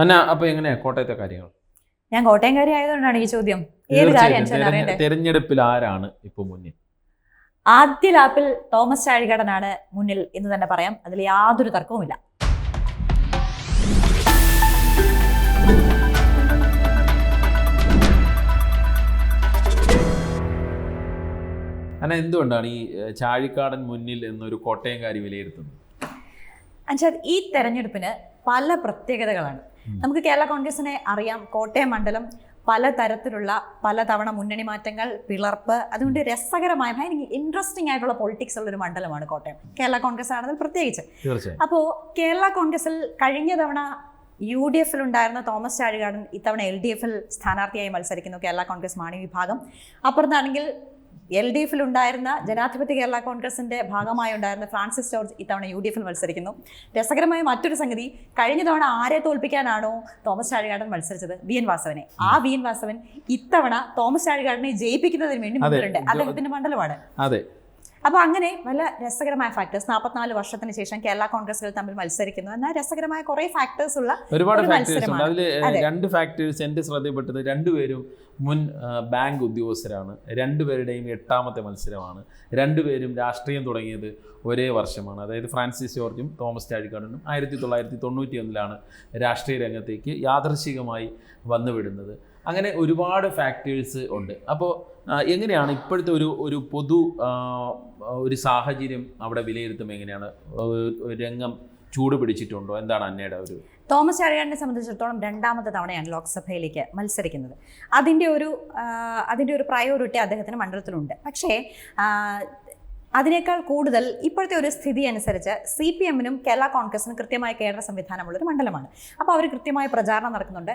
അന്ന അപ്പൊ എങ്ങനെയാ കോട്ടയത്തെ കാര്യങ്ങൾ? ഞാൻ കോട്ടയംകാരി ആയതുകൊണ്ടാണ് ഈ ചോദ്യം. ഏത് കാര്യം തെരഞ്ഞെടുപ്പിൽ ആരാണ് ഇപ്പൊ മുന്നിൽ? ആദ്യ ലാപ്പിൽ തോമസ് ചാഴികടനാണ് മുന്നിൽ എന്ന് തന്നെ പറയാം. അതിൽ യാതൊരു തർക്കവുമില്ല. അന്ന എന്തുകൊണ്ടാണ് ഈ ചാഴിക്കാടൻ മുന്നിൽ എന്നൊരു കോട്ടയംകാരി വിലയിരുത്തുന്നത്? അഞ്ചാ ഈ തെരഞ്ഞെടുപ്പിന് പല പ്രത്യേകതകളാണ്. നമുക്ക് കേരള കോൺഗ്രസിനെ അറിയാം. കോട്ടയം മണ്ഡലം പല തരത്തിലുള്ള പലതവണ മുന്നണി മാറ്റങ്ങൾ പിളർപ്പ് അതുകൊണ്ട് രസകരമായ ഭയങ്കര ഇൻട്രസ്റ്റിംഗ് ആയിട്ടുള്ള പൊളിറ്റിക്സ് ഉള്ള ഒരു മണ്ഡലമാണ് കോട്ടയം. കേരള കോൺഗ്രസ് ആണെങ്കിൽ പ്രത്യേകിച്ച്. അപ്പോ അപ്പോൾ കേരള കോൺഗ്രസിൽ കഴിഞ്ഞ തവണ യു ഡി എഫിൽ ഉണ്ടായിരുന്ന തോമസ് ചാഴികാടൻ ഇത്തവണ എൽ ഡി എഫിൽ സ്ഥാനാർത്ഥിയായി മത്സരിക്കുന്നു കേരള കോൺഗ്രസ് മാണി വിഭാഗം. അപ്പുറത്താണെങ്കിൽ എൽ ഡി എഫിൽ ഉണ്ടായിരുന്ന ജനാധിപത്യ കേരള കോൺഗ്രസിന്റെ ഭാഗമായി ഉണ്ടായിരുന്ന ഫ്രാൻസിസ് ജോർജ് ഇത്തവണ യു ഡി എഫിൽ മത്സരിക്കുന്നു. രസകരമായ മറ്റൊരു സംഗതി കഴിഞ്ഞ തവണ ആരെ തോൽപ്പിക്കാനാണോ തോമസ് ചാഴികാടൻ മത്സരിച്ചത്? വി എൻ വാസവനെ. ആ വി എൻ വാസവൻ ഇത്തവണ തോമസ് ചാഴികാടനെ ജയിപ്പിക്കുന്നതിന് വേണ്ടി. മുന്നിലുണ്ട്. അദ്ദേഹത്തിന്റെ മണ്ഡലമാണ്. അതെ. അപ്പോൾ അങ്ങനെ പല രസകരമായ ഫാക്ടേഴ്സ് നാൽപ്പത്തിനാല് വർഷത്തിന് ശേഷം കേരള കോൺഗ്രസുകൾ തമ്മിൽ മത്സരിക്കുന്നു. എന്നാൽ രസകരമായ കുറെ ഫാക്ടേഴ്സ് ഉള്ള ഒരുപാട് ഒരു ഫാക്ടേഴ്സ് ഉണ്ട്. അതിൽ രണ്ട് ഫാക്ടേഴ്സ് എന്റെ ശ്രദ്ധയിൽപ്പെട്ടത് രണ്ടുപേരും മുൻ ബാങ്ക് ഉദ്യോഗസ്ഥരാണ്. രണ്ടുപേരുടെയും എട്ടാമത്തെ മത്സരമാണ്. രണ്ടുപേരും രാഷ്ട്രീയം തുടങ്ങിയത് ഒരേ വർഷമാണ്. അതായത് ഫ്രാൻസിസ് ജോർജും തോമസ് ചാഴിക്കാടനും ആയിരത്തി തൊള്ളായിരത്തി തൊണ്ണൂറ്റി ഒന്നിലാണ് രാഷ്ട്രീയ രംഗത്തേക്ക് യാദർശികമായി വന്നുവിടുന്നത്. അങ്ങനെ ഒരുപാട് ഫാക്ടേഴ്സ് ഉണ്ട്. അപ്പോൾ എങ്ങനെയാണ് ഇപ്പോഴത്തെ ഒരു ഒരു പൊതു ഒരു സാഹചര്യം അവിടെ വിലയിരുത്തുമ്പോൾ എങ്ങനെയാണ് രംഗം ചൂട് പിടിച്ചിട്ടുണ്ടോ? എന്താണ് അന്നയുടെ ഒരു തോമസ് ചാഴിയാടിനെ സംബന്ധിച്ചിടത്തോളം രണ്ടാമത്തെ തവണയാണ് ലോക്സഭയിലേക്ക് മത്സരിക്കുന്നത്. അതിന്റെ ഒരു അതിന്റെ ഒരു പ്രയോറിറ്റി അദ്ദേഹത്തിന് മണ്ഡലത്തിലുണ്ട്. പക്ഷേ അതിനേക്കാൾ കൂടുതൽ ഇപ്പോഴത്തെ ഒരു സ്ഥിതി അനുസരിച്ച് സി പി എമ്മിനും കേരള കോൺഗ്രസിനും കൃത്യമായ കേരള സംവിധാനമുള്ളൊരു മണ്ഡലമാണ്. അപ്പോൾ അവർ കൃത്യമായ പ്രചാരണം നടക്കുന്നുണ്ട്.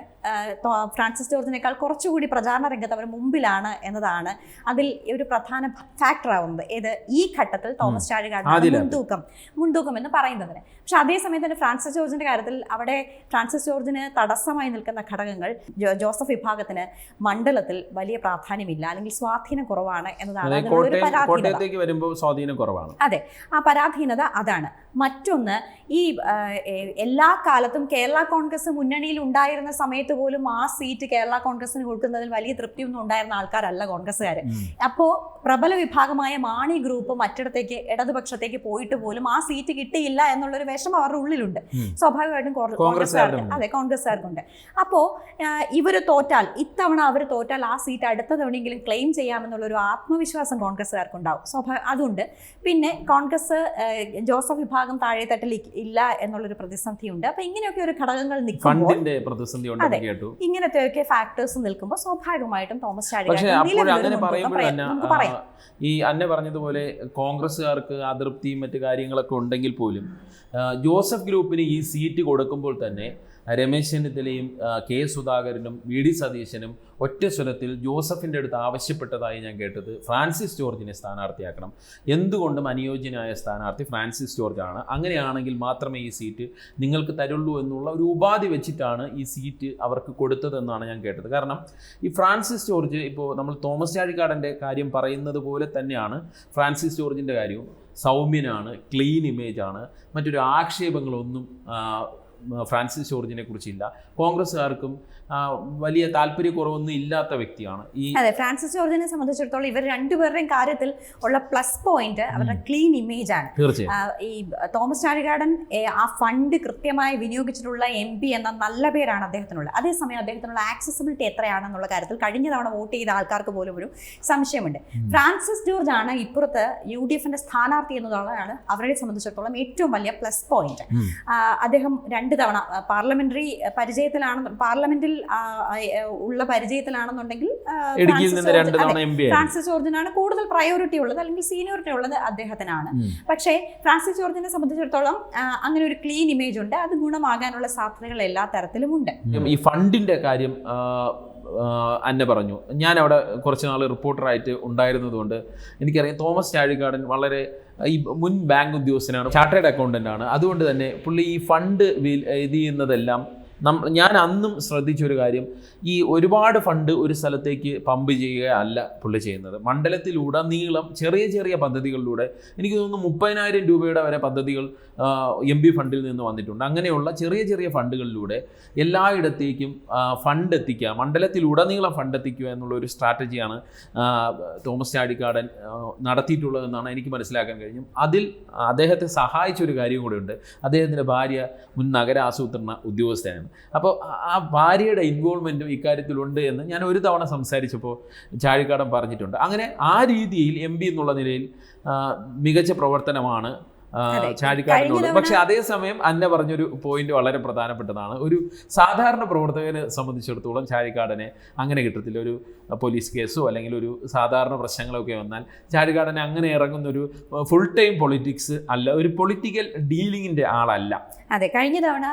ഫ്രാൻസിസ് ജോർജിനേക്കാൾ കുറച്ചുകൂടി പ്രചാരണ രംഗത്ത് അവർ മുമ്പിലാണ് എന്നതാണ് അതിൽ ഒരു പ്രധാന ഫാക്ടർ ആവുന്നത്. ഏത്? ഈ ഘട്ടത്തിൽ തോമസ് ചാഴികാട്. മുൻതൂക്കം. മുൻതൂക്കം എന്ന് പറയുന്നതിന്. പക്ഷെ അതേസമയം തന്നെ ഫ്രാൻസിസ് ജോർജിന്റെ കാര്യത്തിൽ അവിടെ ഫ്രാൻസിസ് ജോർജിന് തടസ്സമായി നിൽക്കുന്ന ഘടകങ്ങൾ ജോസഫ് വിഭാഗത്തിന് മണ്ഡലത്തിൽ വലിയ പ്രാധാന്യമില്ല അല്ലെങ്കിൽ സ്വാധീനം കുറവാണ് എന്നതാണ് ഒരു പരാതി സ്വാധീനം കുറവാണ്. അതെ. ആ പരാധീനത അതാണ്. മറ്റൊന്ന് ഈ എല്ലാ കാലത്തും കേരള കോൺഗ്രസ് മുന്നണിയിൽ ഉണ്ടായിരുന്ന സമയത്ത് പോലും ആ സീറ്റ് കേരള കോൺഗ്രസിന് കൊടുക്കുന്നതിൽ വലിയ തൃപ്തിയൊന്നും ഉണ്ടായിരുന്ന ആൾക്കാരല്ല കോൺഗ്രസ്സുകാർ അപ്പോൾ പ്രബല വിഭാഗമായ മാണി ഗ്രൂപ്പ് മറ്റിടത്തേക്ക് ഇടതുപക്ഷത്തേക്ക് പോയിട്ട് പോലും ആ സീറ്റ് കിട്ടിയില്ല എന്നുള്ളൊരു വിഷമം അവരുടെ ഉള്ളിലുണ്ട്. സ്വാഭാവികമായിട്ടും കോൺഗ്രസ്സുകാർക്ക്. അതെ കോൺഗ്രസ്സുകാർക്കുണ്ട്. അപ്പോൾ ഇവർ തോറ്റാൽ ഇത്തവണ അവർ തോറ്റാൽ ആ സീറ്റ് അടുത്ത തവണയെങ്കിലും ക്ലെയിം ചെയ്യാമെന്നുള്ളൊരു ആത്മവിശ്വാസം കോൺഗ്രസ്സുകാർക്കുണ്ടാവും. സ്വാഭാവിക അതുണ്ട്. പിന്നെ കോൺഗ്രസ് ജോസഫ് വിഭാഗം താഴെ തട്ടിൽ ഇല്ല എന്നുള്ളൊരു പ്രതിസന്ധിയുണ്ട്. അപ്പൊ ഇങ്ങനെയൊക്കെ ഒരു ഘടകങ്ങൾ നിൽക്കുമ്പോൾ ഫണ്ടിന്റെ പ്രതിസന്ധി ഉണ്ടെന്ന്. കേട്ടു. ഇങ്ങനത്തെയൊക്കെ ഫാക്ടേഴ്സ് നിൽക്കുമ്പോൾ സ്വാഭാവികമായിട്ടും തോമസ് ആ, ഈ അന്ന പറഞ്ഞതുപോലെ കോൺഗ്രസ്സുകാർക്ക് അതൃപ്തിയും മറ്റു കാര്യങ്ങളൊക്കെ ഉണ്ടെങ്കിൽ പോലും ജോസഫ് ഗ്രൂപ്പിന് ഈ സീറ്റ് കൊടുക്കുമ്പോൾ തന്നെ രമേശ് ചെന്നിത്തലയും കെ സുധാകരനും വി ഡി സതീശനും ഒറ്റ സ്വരത്തിൽ ജോസഫിന്റെ അടുത്ത് ആവശ്യപ്പെട്ടതായി ഞാൻ കേട്ടത് ഫ്രാൻസിസ് ജോർജിനെ സ്ഥാനാർത്ഥിയാക്കണം. എന്തുകൊണ്ടും അനുയോജ്യനായ സ്ഥാനാർത്ഥി ഫ്രാൻസിസ് ജോർജാണ്. അങ്ങനെയാണെങ്കിൽ മാത്രമേ ഈ സീറ്റ് നിങ്ങൾക്ക് തരുള്ളൂ എന്നുള്ള ഒരു ഉപാധി വെച്ചിട്ടാണ് ഈ സീറ്റ് അവർക്ക് കൊടുത്തതെന്നാണ് ഞാൻ കേട്ടത്. കാരണം ഈ ഫ്രാൻസിസ് ജോർജ് ഇപ്പോൾ നമ്മൾ തോമസ് ചാഴിക്കാടന്റെ കാര്യം പറയുന്നത് പോലെ തന്നെയാണ് ഫ്രാൻസിസ് ജോർജിന്റെ കാര്യവും. സൗമ്യനാണ് ക്ലീൻ ഇമേജാണ്. മറ്റൊരു ആക്ഷേപങ്ങളൊന്നും ഫ്രാൻസിസ് ജോർജിനെ കുറിച്ചില്ല. കോൺഗ്രസ്സുകാർക്കും വലിയ താല്പര്യക്കുറവൊന്നും ഇല്ലാത്ത വ്യക്തിയാണ്. ഈ അതെ ഫ്രാൻസിസ് ജോർജിനെ സംബന്ധിച്ചിടത്തോളം ഇവർ രണ്ടുപേരുടെയും കാര്യത്തിൽ ഉള്ള പ്ലസ് പോയിന്റ് അവരുടെ ക്ലീൻ ഇമേജ് ആണ്. ഈ തോമസ് ചാഴികാടൻ ആ ഫണ്ട് കൃത്യമായി വിനിയോഗിച്ചിട്ടുള്ള എം പി എന്ന നല്ല പേരാണ് അദ്ദേഹത്തിനുള്ള അതേസമയം അദ്ദേഹത്തിനുള്ള ആക്സസിബിലിറ്റി എത്രയാണെന്നുള്ള കാര്യത്തിൽ കഴിഞ്ഞ തവണ വോട്ട് ചെയ്ത ആൾക്കാർക്ക് പോലും ഒരു സംശയമുണ്ട്. ഫ്രാൻസിസ് ജോർജ് ആണ് ഇപ്പുറത്ത് യു ഡി എഫിന്റെ സ്ഥാനാർത്ഥി എന്നുള്ളതാണ് അവരെ സംബന്ധിച്ചിടത്തോളം ഏറ്റവും വലിയ പ്ലസ് പോയിന്റ്. അദ്ദേഹം രണ്ട് തവണ പാർലമെന്ററി പരിചയത്തിലാണ് പാർലമെന്റിൽ ഉള്ള പരിചയത്തിലാണെന്നുണ്ടെങ്കിൽ ഫ്രാൻസിസ് ജോർജിനാണ് കൂടുതൽ പ്രയോറിറ്റി ഉള്ളത് അല്ലെങ്കിൽ സീനിയോറിറ്റി ഉള്ളത് അദ്ദേഹത്തിനാണ്. പക്ഷേ ഫ്രാൻസിസ് ജോർജിനെ സംബന്ധിച്ചിടത്തോളം അങ്ങനെ ഒരു ക്ലീൻ ഇമേജ് ഉണ്ട് അത് ഗുണമാകാനുള്ള സാധ്യതകൾ എല്ലാ തരത്തിലും ഉണ്ട് ഈ ഫണ്ടിന്റെ കാര്യം അന്ന പറഞ്ഞു. ഞാൻ അവിടെ കുറച്ച് നാൾ റിപ്പോർട്ടറായിട്ട് ഉണ്ടായിരുന്നതുകൊണ്ട് എനിക്കറിയാം തോമസ് ചാഴികാടൻ വളരെ ഈ മുൻ ബാങ്ക് ഉദ്യോഗസ്ഥനാണ് ചാർട്ടേഡ് അക്കൗണ്ടന്റ് ആണ് അതുകൊണ്ട് തന്നെ പുള്ളി ഈ ഫണ്ട് ഇത് ചെയ്യുന്നതെല്ലാം ഞാൻ അന്നും ശ്രദ്ധിച്ചൊരു കാര്യം. ഈ ഒരുപാട് ഫണ്ട് ഒരു സ്ഥലത്തേക്ക് പമ്പ് ചെയ്യുക അല്ല പുള്ളി ചെയ്യുന്നത്. മണ്ഡലത്തിലുടനീളം ചെറിയ ചെറിയ പദ്ധതികളിലൂടെ എനിക്ക് തോന്നുന്നു മുപ്പതിനായിരം രൂപയുടെ വരെ പദ്ധതികൾ എം പി ഫണ്ടിൽ നിന്ന് വന്നിട്ടുണ്ട്. അങ്ങനെയുള്ള ചെറിയ ചെറിയ ഫണ്ടുകളിലൂടെ എല്ലായിടത്തേക്കും ഫണ്ട് എത്തിക്കുക മണ്ഡലത്തിലുടനീളം ഫണ്ട് എത്തിക്കുക എന്നുള്ള ഒരു സ്ട്രാറ്റജിയാണ് തോമസ് ചാടിക്കാടൻ നടത്തിയിട്ടുള്ളതെന്നാണ് എനിക്ക് മനസ്സിലാക്കാൻ കഴിഞ്ഞു അതിൽ അദ്ദേഹത്തെ സഹായിച്ച ഒരു കാര്യം കൂടെ ഉണ്ട്. അദ്ദേഹത്തിന്റെ ഭാര്യ മുൻ നഗര ആസൂത്രണ ഉദ്യോഗസ്ഥയാണ് അപ്പോൾ ആ ഭാര്യയുടെ ഇൻവോൾവ്മെന്റും ഇക്കാര്യത്തിലുണ്ട് എന്ന് ഞാൻ ഒരു തവണ സംസാരിച്ചപ്പോൾ ചാഴിക്കാടൻ പറഞ്ഞിട്ടുണ്ട്. അങ്ങനെ ആ രീതിയിൽ എം എന്നുള്ള നിലയിൽ മികച്ച പ്രവർത്തനമാണ് കഴിഞ്ഞ പക്ഷെ അതേസമയം അന്ന പറഞ്ഞൊരു പോയിന്റ് വളരെ പ്രധാനപ്പെട്ടതാണ്. ഒരു സാധാരണ പ്രവർത്തകനെ സംബന്ധിച്ചിടത്തോളം ചാഴിക്കാടനെ അങ്ങനെ കിട്ടത്തില്ല. ഒരു പോലീസ് കേസോ അല്ലെങ്കിൽ ഒരു സാധാരണ പ്രശ്നങ്ങളൊക്കെ വന്നാൽ ചാഴിക്കാടനെ അങ്ങനെ ഇറങ്ങുന്ന ഒരു ഫുൾ ടൈം പൊളിറ്റിക്സ് അല്ല ഒരു പൊളിറ്റിക്കൽ ഡീലിങ്ങിന്റെ ആളല്ല. അതെ കഴിഞ്ഞ തവണ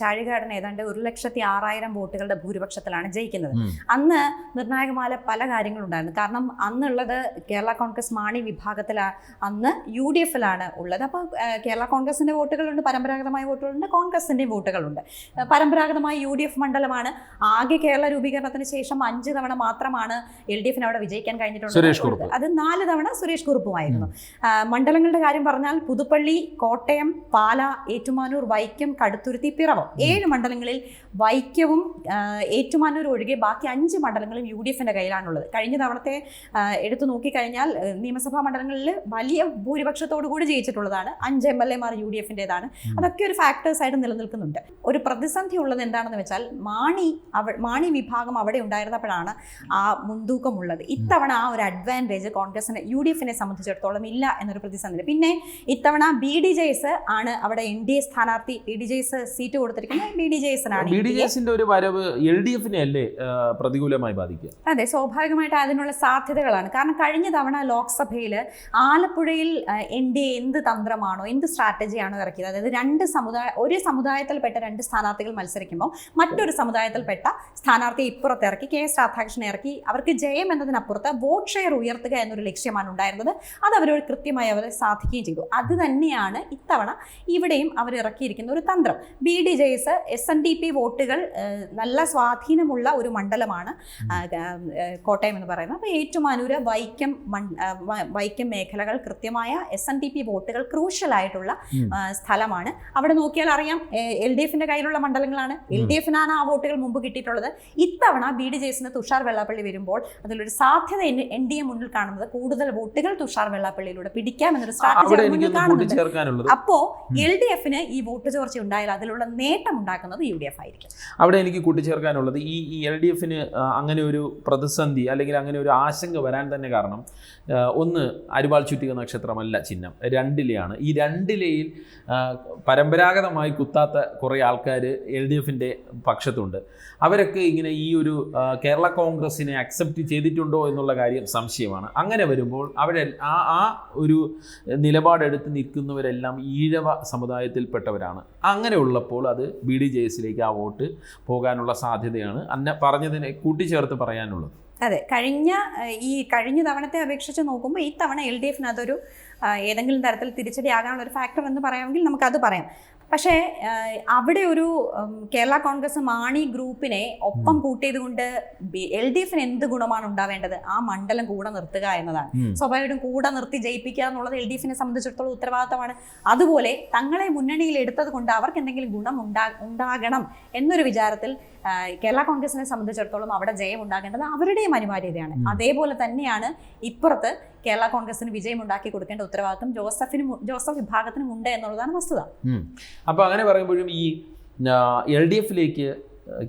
ചാഴികാടൻ ഏതാണ്ട് ഒരു ലക്ഷത്തി ആറായിരം വോട്ടുകളുടെ ഭൂരിപക്ഷത്തിലാണ് ജയിക്കുന്നത്. അന്ന് നിർണായകമായ പല കാര്യങ്ങളുണ്ടായിരുന്നു. കാരണം അന്നുള്ളത് കേരള കോൺഗ്രസ് മാണി വിഭാഗത്തിലാണ് അന്ന് യു ഡി എഫിലാണ് ഉള്ളത്. അപ്പോൾ കേരള കോൺഗ്രസിന്റെ വോട്ടുകളുണ്ട് പരമ്പരാഗതമായ വോട്ടുകളുണ്ട് കോൺഗ്രസിന്റെയും വോട്ടുകളുണ്ട്. പരമ്പരാഗതമായ യു ഡി എഫ് മണ്ഡലമാണ്. ആകെ കേരള രൂപീകരണത്തിന് ശേഷം അഞ്ച് തവണ മാത്രമാണ് എൽ ഡി എഫിന് അവിടെ വിജയിക്കാൻ കഴിഞ്ഞിട്ടുള്ളത്. അത് നാല് തവണ സുരേഷ് കുറുപ്പുമായിരുന്നു. മണ്ഡലങ്ങളുടെ കാര്യം പറഞ്ഞാൽ പുതുപ്പള്ളി കോട്ടയം പാല ഏറ്റുമാനൂർ വൈക്കം കടുത്തുരുത്തി പിറവം. ഏഴ് മണ്ഡലങ്ങളിൽ വൈക്കവും ഏറ്റുമാനൂർ ഒഴികെ ബാക്കി അഞ്ച് മണ്ഡലങ്ങളും യു ഡി എഫിന്റെ കയ്യിലാണുള്ളത്. കഴിഞ്ഞ തവണത്തെ എടുത്തു നോക്കിക്കഴിഞ്ഞാൽ നിയമസഭാ മണ്ഡലങ്ങളിൽ വലിയ ഭൂരിപക്ഷത്തോടു കൂടി ജയിച്ചിട്ടുള്ളതാണ്. അഞ്ച് എം എൽ എമാർ യു ഡി എഫിന്റെതാണ്. അതൊക്കെ ഒരു ഫാക്ടേഴ്സ് ആയിട്ട് നിലനിൽക്കുന്നുണ്ട്. ഒരു പ്രതിസന്ധി ഉള്ളത് എന്താണെന്ന് വെച്ചാൽ മാണി അവ മാണി വിഭാഗം അവിടെ ഉണ്ടായിരുന്നപ്പോഴാണ് ആ മുൻതൂക്കമുള്ളത്. ഇത്തവണ ആ ഒരു അഡ്വാന്റേജ് കോൺഗ്രസിന് യു ഡി എഫിനെ സംബന്ധിച്ചിടത്തോളം ഇല്ല എന്നൊരു പ്രതിസന്ധി പിന്നെ ഇത്തവണ ബി ഡി ജെ എസ് ആണ് അവിടെ എൻ ഡി എ സ്ഥാനാർത്ഥി. B D J S seat കൊടുത്തിരിക്കുന്നത് ബി ഡി ജെ എസിനാണ് ബി ഡി ജെ എസിന്റെ ഒരു വരവ് എൽ ഡി എഫിനെ അല്ലേ പ്രതികൂലമായി ബാധിക്കുക? അതെ സ്വാഭാവികമായിട്ട് അതിനുള്ള സാധ്യതകളാണ്. കാരണം കഴിഞ്ഞ തവണ ലോക്സഭയിൽ ആലപ്പുഴയിൽ എൻ ഡി എ എന്ത് തന്ത്രമാണോ എന്ത് സ്ട്രാറ്റജിയാണോ ഇറക്കിയത്? അതായത് രണ്ട് സമുദായ ഒരു സമുദായത്തിൽപ്പെട്ട രണ്ട് സ്ഥാനാർത്ഥികൾ മത്സരിക്കുമ്പോൾ മറ്റൊരു സമുദായത്തിൽപ്പെട്ട സ്ഥാനാർത്ഥിയെ ഇപ്പുറത്ത് ഇറക്കി കെ എസ് രാധാകൃഷ്ണനെ ഇറക്കി അവർക്ക് ജയം എന്നതിനപ്പുറത്ത് വോട്ട് ഷെയർ ഉയർത്തുക എന്നൊരു ലക്ഷ്യമാണ് ഉണ്ടായിരുന്നത്. അത് അവരോട് കൃത്യമായി അവർ സാധിക്കുകയും ചെയ്തു. അത് തന്നെയാണ് ഇത്തവണ ഇവിടെയും അവർ ഇറക്കിയിരിക്കുന്ന ഒരു തന്ത്രം. B D J S S N D P വോട്ടുകൾ നല്ല സ്വാധീനമുള്ള ഒരു മണ്ഡലമാണ് കോട്ടയം എന്ന് പറയുന്നത്. അപ്പോൾ ഏറ്റുമാനൂര് വൈക്കം വൈക്കം മേഖലകൾ കൃത്യമായ എസ് എൻ ഡി പി വോട്ടുകൾ ക്രൂഷ്യൽ ആയിട്ടുള്ള സ്ഥലമാണ്. അവിടെ നോക്കിയാൽ അറിയാം എൽ ഡി എഫിന്റെ കയ്യിലുള്ള മണ്ഡലങ്ങളാണ്. എൽ ഡി എഫിനാണ് ആ വോട്ടുകൾ മുമ്പ് കിട്ടിയിട്ടുള്ളത്. ഇത്തവണ ബി ഡി ജെ എസിന് തുഷാർ വെള്ളാപ്പള്ളി വരുമ്പോൾ അതിലൊരു സാധ്യത എൻ ഡി എ മുന്നിൽ കാണുന്നത് കൂടുതൽ വോട്ടുകൾ തുഷാർ വെള്ളാപ്പള്ളിയിലൂടെ പിടിക്കാം എന്നൊരു സ്ട്രാറ്റജി മുന്നിൽ കാണുന്നുണ്ട്. അപ്പോ എൽ ഡി എഫിന് ഈ വോട്ട് ചോർച്ച ഉണ്ടായാൽ അതിലുള്ള നേട്ടം ഉണ്ടാക്കുന്നത് യു ഡി എഫ് ആയിരിക്കും. അവിടെ എനിക്ക് കൂട്ടിച്ചേർക്കാനുള്ളത് ഈ ഈ എൽ ഡി എഫിന് അങ്ങനെ ഒരു പ്രതിസന്ധി അല്ലെങ്കിൽ അങ്ങനെ ഒരു ആശങ്ക വരാൻ തന്നെ കാരണം ഒന്ന് അരിവാൾ ചുറ്റിക നക്ഷത്രമല്ല ചിഹ്നം. രണ്ടിലെയാണ് ഈ രണ്ടിലയിൽ പരമ്പരാഗതമായി കുത്താത്ത കുറേ ആൾക്കാർ എൽ ഡി എഫിന്റെ പക്ഷത്തുണ്ട്. അവരൊക്കെ ഇങ്ങനെ ഈ ഒരു കേരള കോൺഗ്രസിനെ അക്സെപ്റ്റ് ചെയ്തിട്ടുണ്ടോ എന്നുള്ള കാര്യം സംശയമാണ്. അങ്ങനെ വരുമ്പോൾ അവിടെ ആ ആ ഒരു നിലപാടെടുത്ത് നിൽക്കുന്നവരെല്ലാം ഈഴവ സമുദായത്തിൽപ്പെട്ടവരാണ്. അങ്ങനെ ഉള്ളപ്പോൾ അത് ബി ഡി ജെ എസിലേക്ക് ആ വോട്ട് പോകാനുള്ള സാധ്യതയാണ്. അന്ന പറഞ്ഞതിനെ കൂട്ടിച്ചേർത്ത് പറയാനുള്ളത്. അതെ കഴിഞ്ഞ ഈ കഴിഞ്ഞ തവണത്തെ അപേക്ഷിച്ച് നോക്കുമ്പോൾ ഈ തവണ എൽ ഡി എഫിന് അതൊരു ഏതെങ്കിലും തരത്തിൽ തിരിച്ചടിയാകാനുള്ള ഒരു ഫാക്ടർ എന്ന് പറയാമെങ്കിൽ നമുക്കത് പറയാം. പക്ഷേ അവിടെ ഒരു കേരള കോൺഗ്രസ് മാണി ഗ്രൂപ്പിനെ ഒപ്പം കൂട്ടിയത് കൊണ്ട് എൽ ഡി എഫിന് എന്ത് ഗുണമാണ് ഉണ്ടാവേണ്ടത്? ആ മണ്ഡലം കൂടെ നിർത്തുക എന്നതാണ്. സ്വാഭാവികം സ്വാഭാവികമായിട്ടും കൂടെ നിർത്തി ജയിപ്പിക്കുക എന്നുള്ളത് എൽ ഡി എഫിനെ സംബന്ധിച്ചിടത്തോളം ഉത്തരവാദിത്തമാണ്. അതുപോലെ തങ്ങളെ മുന്നണിയിൽ എടുത്തത് കൊണ്ട് അവർക്ക് എന്തെങ്കിലും ഗുണം ഉണ്ടാ ഉണ്ടാകണം എന്നൊരു വിചാരത്തിൽ കേരള കോൺഗ്രസിനെ സംബന്ധിച്ചിടത്തോളം അവിടെ ജയം ഉണ്ടാകേണ്ടത് അവരുടെയും അനിവാര്യതയാണ്. അതേപോലെ തന്നെയാണ് ഇപ്പുറത്ത് കേരള കോൺഗ്രസിന് വിജയം ഉണ്ടാക്കി കൊടുക്കേണ്ട ഉത്തരവാദിത്വം ജോസഫിനും ജോസഫ് വിഭാഗത്തിനും ഉണ്ട് എന്നുള്ളതാണ് വസ്തുത. അപ്പോൾ അങ്ങനെ പറയുമ്പോഴും ഈ എൽ ഡി എഫിലേക്ക്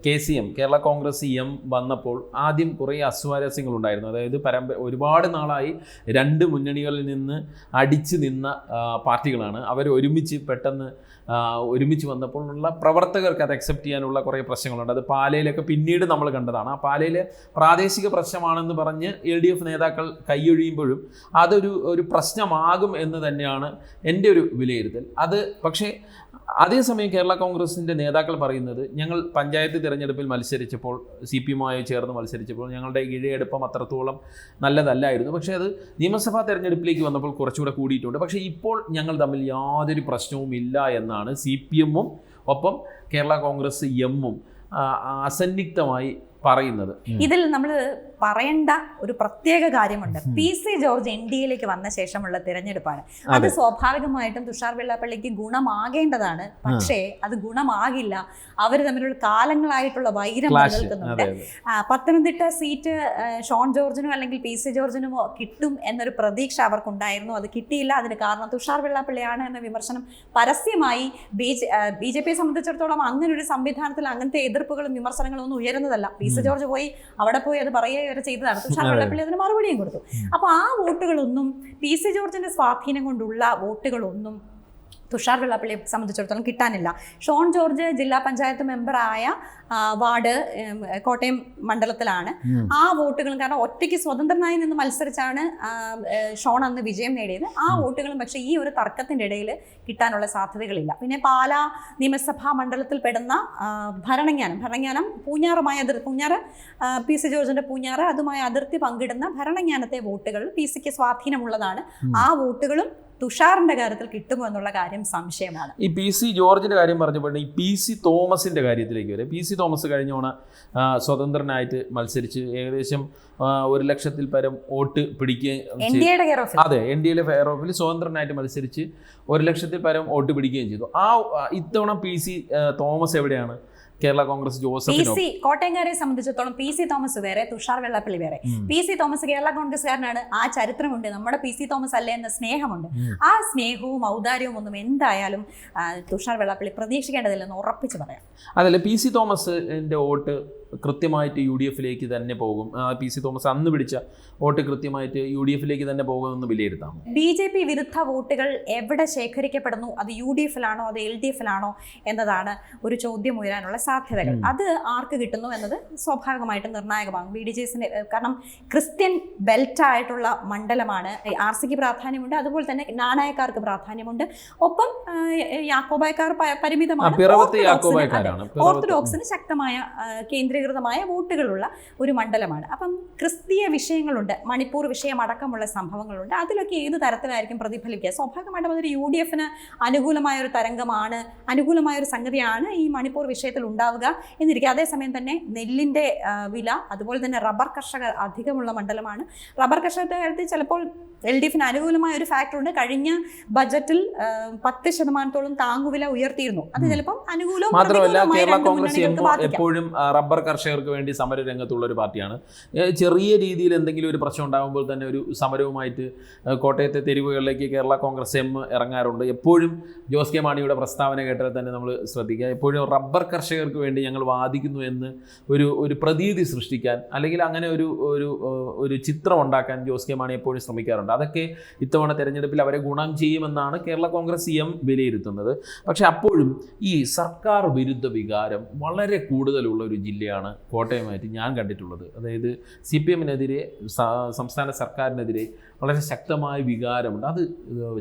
K C M Kerala Congress M വന്നപ്പോൾ ആദ്യം കുറേ അസ്വാരസ്യങ്ങളുണ്ടായിരുന്നു. അതായത് പരമ്പ ഒരുപാട് നാളായി രണ്ട് മുന്നണികളിൽ നിന്ന് അടിച്ചു നിന്ന പാർട്ടികളാണ്. അവർ ഒരുമിച്ച് പെട്ടെന്ന് ഒരുമിച്ച് വന്നപ്പോൾ ഉള്ള പ്രവർത്തകർക്ക് അത് അക്സെപ്റ്റ് ചെയ്യാനുള്ള കുറേ പ്രശ്നങ്ങളുണ്ട്. അത് പാലയിലൊക്കെ പിന്നീട് നമ്മൾ കണ്ടതാണ്. ആ പാലയിലെ പ്രാദേശിക പ്രശ്നമാണെന്ന് പറഞ്ഞ് എൽ ഡി എഫ് നേതാക്കൾ കൈയൊഴിയുമ്പോഴും അതൊരു ഒരു പ്രശ്നമാകും എന്ന് തന്നെയാണ് എന്റെ ഒരു വിലയിരുത്തൽ. അത് പക്ഷേ അതേസമയം കേരള കോൺഗ്രസിന്റെ നേതാക്കൾ പറയുന്നത് ഞങ്ങൾ പഞ്ചായത്ത് തിരഞ്ഞെടുപ്പിൽ മത്സരിച്ചപ്പോൾ സി പി എമ്മുമായി ചേർന്ന് മത്സരിച്ചപ്പോൾ ഞങ്ങളുടെ ഇഴയെടുപ്പം അത്രത്തോളം നല്ലതല്ലായിരുന്നു. പക്ഷേ അത് നിയമസഭാ തെരഞ്ഞെടുപ്പിലേക്ക് വന്നപ്പോൾ കുറച്ചുകൂടെ കൂടിയിട്ടുണ്ട്. പക്ഷേ ഇപ്പോൾ ഞങ്ങൾ തമ്മിൽ യാതൊരു പ്രശ്നവും ഇല്ല എന്നാണ് സി പി എമ്മും ഒപ്പം കേരള കോൺഗ്രസ് എമ്മും അസന്നിഗ്ധമായി പറയുന്നത്. ഇതിൽ നമ്മൾ പറയേണ്ട ഒരു പ്രത്യേക കാര്യമുണ്ട്. P C George N D എയിലേക്ക് വന്ന ശേഷമുള്ള തിരഞ്ഞെടുപ്പാണ്. അത് സ്വാഭാവികമായിട്ടും തുഷാർ വെള്ളാപ്പള്ളിക്ക് ഗുണമാകേണ്ടതാണ്. പക്ഷേ അത് ഗുണമാകില്ല. അവർ തമ്മിലുള്ള കാലങ്ങളായിട്ടുള്ള വൈരം നിലനിൽക്കുന്നുണ്ട്. പത്തനംതിട്ട സീറ്റ് ഷോൺ ജോർജിനോ അല്ലെങ്കിൽ പി സി ജോർജിനുമോ കിട്ടും എന്നൊരു പ്രതീക്ഷ അവർക്കുണ്ടായിരുന്നു. അത് കിട്ടിയില്ല. അതിന് കാരണം തുഷാർ വെള്ളാപ്പള്ളിയാണ് എന്ന വിമർശനം പരസ്യമായി ബി ജെ ബി ജെ പിയെ സംബന്ധിച്ചിടത്തോളം അങ്ങനെ ഒരു സംവിധാനത്തിൽ അങ്ങനത്തെ എതിർപ്പുകളും വിമർശനങ്ങളും ഒന്നും ഉയരുന്നതല്ല. പി സി ജോർജ് പോയി അവിടെ പോയി അത് പറയുകയോ വരെ ചെയ്തതാണ്. തുഷാർ വെള്ളാപ്പള്ളി അതിന് മറുപടിയും കൊടുത്തു. അപ്പോൾ ആ വോട്ടുകളൊന്നും പി സി ജോർജിന്റെ സ്വാധീനം കൊണ്ടുള്ള വോട്ടുകളൊന്നും തുഷാർ വെള്ളാപ്പള്ളിയെ സംബന്ധിച്ചിടത്തോളം കിട്ടാനില്ല. ഷോൺ ജോർജ് ജില്ലാ പഞ്ചായത്ത് മെമ്പറായ വാർഡ് കോട്ടയം മണ്ഡലത്തിലാണ്. ആ വോട്ടുകളും കാരണം ഒറ്റയ്ക്ക് സ്വതന്ത്രനായി നിന്ന് മത്സരിച്ചാണ് ഷോൺ അന്ന് വിജയം നേടിയത്. ആ വോട്ടുകളും പക്ഷേ ഈ ഒരു തർക്കത്തിന്റെ ഇടയിൽ കിട്ടാനുള്ള സാധ്യതകളില്ല. പിന്നെ പാലാ നിയമസഭാ മണ്ഡലത്തിൽ പെടുന്ന ഭരണങ്ങാനം ഭരണങ്ങാനം പൂഞ്ഞാറുമായി അതിർ പൂഞ്ഞാറ് പി സി ജോർജിന്റെ പൂഞ്ഞാറ് അതുമായി അതിർത്തി പങ്കിടുന്ന ഭരണങ്ങാനത്തെ വോട്ടുകൾ പി സിക്ക് സ്വാധീനമുള്ളതാണ്. ആ വോട്ടുകളും തുഷാറിന്റെ കാര്യത്തിൽ കിട്ടുമോ എന്നുള്ള കാര്യം സംശയമാണ്. ഈ പി സി ജോർജിന്റെ കാര്യം പറഞ്ഞപ്പോൾ ഈ പി സി തോമസിന്റെ കാര്യത്തിലേക്ക് വരെ പി സി തോമസ് കഴിഞ്ഞ തവണ സ്വതന്ത്രനായിട്ട് മത്സരിച്ച് ഏകദേശം ഒരു ലക്ഷത്തിൽ പരം വോട്ട് പിടിക്കുകയും അതെ എൻ ഡി എയിലെ ഫെയർ ഓഫിൽ സ്വതന്ത്രനായിട്ട് മത്സരിച്ച് ഒരു ലക്ഷത്തിൽ പരം വോട്ട് പിടിക്കുകയും ചെയ്തു. ആ, ഇത്തവണ പി സി തോമസ് എവിടെയാണ്? കേരള കോൺഗ്രസ് സി കോട്ടയംകാരെ സംബന്ധിച്ചിടത്തോളം പി സി തോമസ് വേറെ തുഷാർ വെള്ളാപ്പള്ളി വേറെ. പി സി തോമസ് കേരള കോൺഗ്രസ്സുകാരനാണ്. ആ ചരിത്രമുണ്ട്. നമ്മുടെ പി സി തോമസ് അല്ലേ എന്ന സ്നേഹമുണ്ട്. ആ സ്നേഹവും ഔദാര്യവും ഒന്നും എന്തായാലും തുഷാർ വെള്ളാപ്പള്ളി പ്രതീക്ഷിക്കേണ്ടതില്ലെന്ന് ഉറപ്പിച്ച് പറയാം. അതല്ലേ പി സി തോമസിന്റെ വോട്ട് കൃത്യമായിട്ട് യു ഡി എഫിലേക്ക് തന്നെ പോകും. പി സി തോമസ് അന്ന് പിടിച്ച വോട്ട് കൃത്യമായിട്ട് യു ഡി എഫിലേക്ക് തന്നെ പോകുമെന്ന് വിലയിരുത്താം ബി ജെ പി വിരുദ്ധ വോട്ടുകൾ എവിടെ ശേഖരിക്കപ്പെടുന്നു? അത് യു ഡി എഫിലാണോ? അത് എൽ ഡി എഫിലാണോ? എന്നതാണ് ഒരു ചോദ്യം ഉയരാനുള്ള സാധ്യതകൾ. അത് ആർക്ക് കിട്ടുന്നു എന്നത് സ്വാഭാവികമായിട്ടും നിർണായകമാകും. ബി ഡി ജെ എസിന് കാരണം ക്രിസ്ത്യൻ ബെൽറ്റ് ആയിട്ടുള്ള മണ്ഡലമാണ്. ആർ സിക്ക് പ്രാധാന്യമുണ്ട്. അതുപോലെ തന്നെ നാണയക്കാർക്ക് പ്രാധാന്യമുണ്ട്. ഒപ്പം യാക്കോബായക്കാർ പരിമിതമാണ്. ഓർത്തഡോക്സിന് ശക്തമായ ആ, കേന്ദ്രീകൃതമായ വോട്ടുകളുള്ള ഒരു മണ്ഡലമാണ്. അപ്പം ക്രിസ്തീയ വിഷയങ്ങളുണ്ട് മണിപ്പൂർ വിഷയമടക്കമുള്ള സംഭവങ്ങളുണ്ട്. അതിലൊക്കെ ഏത് തരത്തിലായിരിക്കും പ്രതിഫലിക്കുക? സ്വാഭാവികമായിട്ടും അതൊരു യു ഡി എഫിന് അനുകൂലമായ ഒരു തരംഗമാണ് അനുകൂലമായ ഒരു സംഗതിയാണ് ഈ മണിപ്പൂർ വിഷയത്തിൽ ഉണ്ടാവുക എന്നിരിക്കുക അതേസമയം തന്നെ നെല്ലിന്റെ വില അതുപോലെ തന്നെ റബ്ബർ കർഷകർ അധികമുള്ള മണ്ഡലമാണ്. റബ്ബർ കർഷകരുടെ കാര്യത്തിൽ ചിലപ്പോൾ എൽ ഡി എഫിന് അനുകൂലമായ ഒരു ഫാക്ടറുണ്ട് കഴിഞ്ഞ ബജറ്റിൽ പത്ത് ശതമാനത്തോളം താങ്ങുവില ഉയർത്തിയിരുന്നു. അത് ചിലപ്പോൾ ചിലപ്പം അനുകൂലവും മാത്രമല്ല കേരള കോൺഗ്രസ്. എപ്പോഴും റബ്ബർ കർഷകർക്ക് വേണ്ടി സമര രംഗത്തുള്ള ഒരു പാർട്ടിയാണ്. ചെറിയ രീതിയിൽ എന്തെങ്കിലും ഒരു പ്രശ്നം ഉണ്ടാകുമ്പോൾ തന്നെ ഒരു സമരവുമായിട്ട് കോട്ടയത്തെ തെരുവുകളിലേക്ക് കേരള കോൺഗ്രസ് എം ഇറങ്ങാറുണ്ട്. എപ്പോഴും ജോസ് കെ മാണിയുടെ പ്രസ്താവന കേട്ടാൽ തന്നെ നമ്മൾ ശ്രദ്ധിക്കുക. എപ്പോഴും റബ്ബർ കർഷകർക്ക് വേണ്ടി ഞങ്ങൾ വാദിക്കുന്നു എന്ന് ഒരു ഒരു പ്രതീതി സൃഷ്ടിക്കാൻ അല്ലെങ്കിൽ അങ്ങനെ ഒരു ഒരു ഒരു ചിത്രം ഉണ്ടാക്കാൻ ജോസ് കെ മാണി എപ്പോഴും ശ്രമിക്കാറുണ്ട്. അതൊക്കെ ഇത്തവണ തെരഞ്ഞെടുപ്പിൽ അവരെ ഗുണം ചെയ്യുമെന്നാണ് കേരള കോൺഗ്രസ് എം വിലയിരുത്തുന്നത്. പക്ഷേ അപ്പോഴും ഈ സർക്കാർ വിരുദ്ധ വികാരം വളരെ കൂടുതലുള്ള ഒരു ജില്ലയാണ്. കോട്ടയമായിട്ട് ഞാൻ കണ്ടിട്ടുള്ളത്. അതായത് സി പി എമ്മിനെതിരെ സംസ്ഥാന സർക്കാരിനെതിരെ വളരെ ശക്തമായ വികാരമുണ്ട്. അത്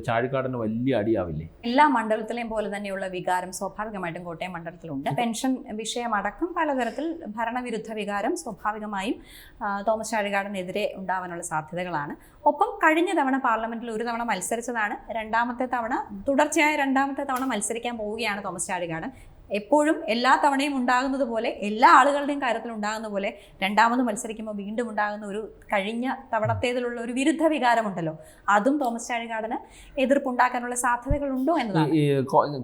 ചാഴിക്കാടിന് വലിയ അടിയാവില്ലേ? എല്ലാ മണ്ഡലത്തിലെയും പോലെ തന്നെയുള്ള വികാരം സ്വാഭാവികമായിട്ടും കോട്ടയം മണ്ഡലത്തിലുണ്ട്. പെൻഷൻ വിഷയമടക്കം പലതരത്തിൽ ഭരണവിരുദ്ധ വികാരം സ്വാഭാവികമായും തോമസ് ചാഴികാടിനെതിരെ ഉണ്ടാവാനുള്ള സാധ്യതകളാണ്. ഒപ്പം കഴിഞ്ഞ തവണ പാർലമെന്റിൽ ഒരു തവണ മത്സരിച്ചതാണ്. രണ്ടാമത്തെ തവണ തുടർച്ചയായ രണ്ടാമത്തെ തവണ മത്സരിക്കാൻ പോവുകയാണ് തോമസ് ചാഴികാടൻ. എപ്പോഴും എല്ലാ തവണയും ഉണ്ടാകുന്നത് പോലെ എല്ലാ ആളുകളുടെയും കാര്യത്തിൽ ഉണ്ടാകുന്ന പോലെ രണ്ടാമത് മത്സരിക്കുമ്പോൾ വീണ്ടും ഉണ്ടാകുന്ന ഒരു കഴിഞ്ഞ തവണത്തേതിലുള്ള ഒരു വിരുദ്ധ വികാരമുണ്ടല്ലോ. അതും തോമസ് ചാഴികാടന് എതിർപ്പുണ്ടാക്കാനുള്ള സാധ്യതകളുണ്ടോ എന്നതാണ്.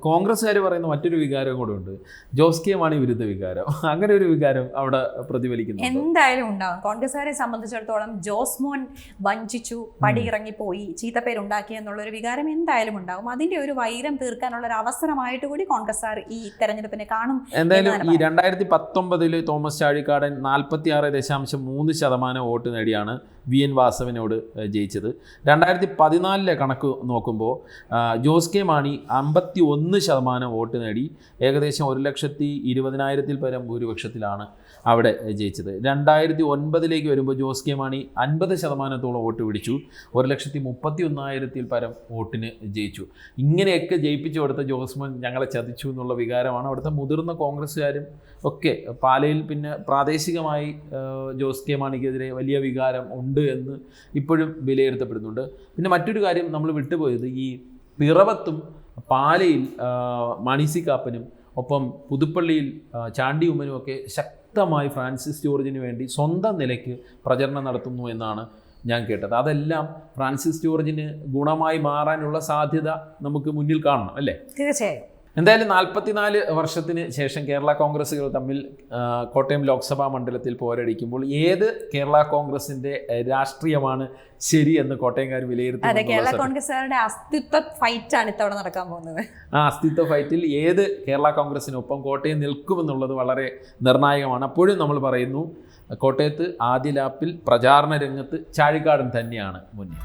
കോൺഗ്രസ്സുകാർ പറയുന്ന മറ്റൊരു വികാരം കൂടെ ഉണ്ട്. ജോസ് കെ മാണി വിരുദ്ധ വികാരം. അങ്ങനെ ഒരു വികാരം അവിടെ പ്രതിഫലിക്കുന്നു എന്തായാലും ഉണ്ടാവും. കോൺഗ്രസ്സുകാരെ സംബന്ധിച്ചിടത്തോളം ജോസ് മോൻ വഞ്ചിച്ചു പടിയിറങ്ങിപ്പോയി ചീത്തപ്പേരുണ്ടാക്കി എന്നുള്ള ഒരു വികാരം എന്തായാലും ഉണ്ടാകും അതിന്റെ ഒരു വൈരം തീർക്കാനുള്ള ഒരു അവസരമായിട്ട് കൂടി കോൺഗ്രസ്സുകാർ ഈ തെരഞ്ഞെടുപ്പിനെ കാണും എന്തായാലും ഈ രണ്ടായിരത്തി പത്തൊമ്പതിൽ തോമസ് ചാഴിക്കാടൻ നാൽപ്പത്തി ആറ് ദശാംശം മൂന്ന് ശതമാനം വോട്ട് നേടിയാണ്. വി എൻ വാസവിനോട് ജയിച്ചത്. രണ്ടായിരത്തി പതിനാലിലെ കണക്ക് നോക്കുമ്പോൾ ജോസ് കെ മാണി അമ്പത്തി ഒന്ന് ശതമാനം വോട്ട് നേടി ഏകദേശം ഒരു ലക്ഷത്തി ഇരുപതിനായിരത്തിൽ പരം ഭൂരിപക്ഷത്തിലാണ് അവിടെ ജയിച്ചത്. രണ്ടായിരത്തി ഒൻപതിലേക്ക് വരുമ്പോൾ ജോസ് കെ മാണി അൻപത് ശതമാനത്തോളം വോട്ട് പിടിച്ചു ഒരു ലക്ഷത്തി മുപ്പത്തി ഒന്നായിരത്തിൽ പരം വോട്ടിന് ജയിച്ചു. ഇങ്ങനെയൊക്കെ ജയിപ്പിച്ചു കൊടുത്ത ജോസ്മൻ ഞങ്ങളെ ചതിച്ചു എന്നുള്ള വികാരമാണ് അവിടുത്തെ മുതിർന്ന കോൺഗ്രസ്സുകാരും ഒക്കെ. പാലയിൽ പിന്നെ പ്രാദേശികമായി ജോസ് കെ മാണിക്കെതിരെ വലിയ വികാരം ഉണ്ട്. എന്ന് ഇപ്പോഴും വിലയിരുത്തപ്പെടുന്നുണ്ട്. പിന്നെ മറ്റൊരു കാര്യം നമ്മൾ വിട്ടുപോയത് ഈ പിറവത്തും പാലയിൽ മണിസിക്കാപ്പനും കാപ്പനും ഒപ്പം പുതുപ്പള്ളിയിൽ ചാണ്ടി ഉമ്മനും ഒക്കെ ശക്തമായി ഫ്രാൻസിസ് ജോർജിന് വേണ്ടി സ്വന്തം നിലയ്ക്ക് പ്രചരണം നടത്തുന്നു എന്നാണ് ഞാൻ കേട്ടത്. അതെല്ലാം ഫ്രാൻസിസ് ജോർജിന് ഗുണമായി മാറാനുള്ള സാധ്യത നമുക്ക് മുന്നിൽ കാണണം അല്ലേ? തീർച്ചയായും. എന്തായാലും നാൽപ്പത്തിനാല് വർഷത്തിന് ശേഷം കേരള കോൺഗ്രസ്സുകൾ തമ്മിൽ കോട്ടയം ലോക്സഭാ മണ്ഡലത്തിൽ പോരടിക്കുമ്പോൾ ഏത് കേരള കോൺഗ്രസിന്റെ രാഷ്ട്രീയമാണ് ശരി എന്ന് കോട്ടയംകാർ അതെ വിലയിരുത്തും കേരള കോൺഗ്രസ്സുകാരുടെ അസ്തിത്വ ഫൈറ്റ് ആണ് ഇത്തവണ നടക്കാൻ പോകുന്നത്. ആ അസ്തിത്വ ഫൈറ്റിൽ ഏത് കേരള കോൺഗ്രസിനൊപ്പം കോട്ടയം നിൽക്കുമെന്നുള്ളത് വളരെ നിർണായകമാണ്. അപ്പോഴും നമ്മൾ പറയുന്നു കോട്ടയത്ത് ആദ്യ ലാപ്പിൽ പ്രചാരണ രംഗത്ത് ചാഴിക്കാടൻ തന്നെയാണ് മുന്നിൽ.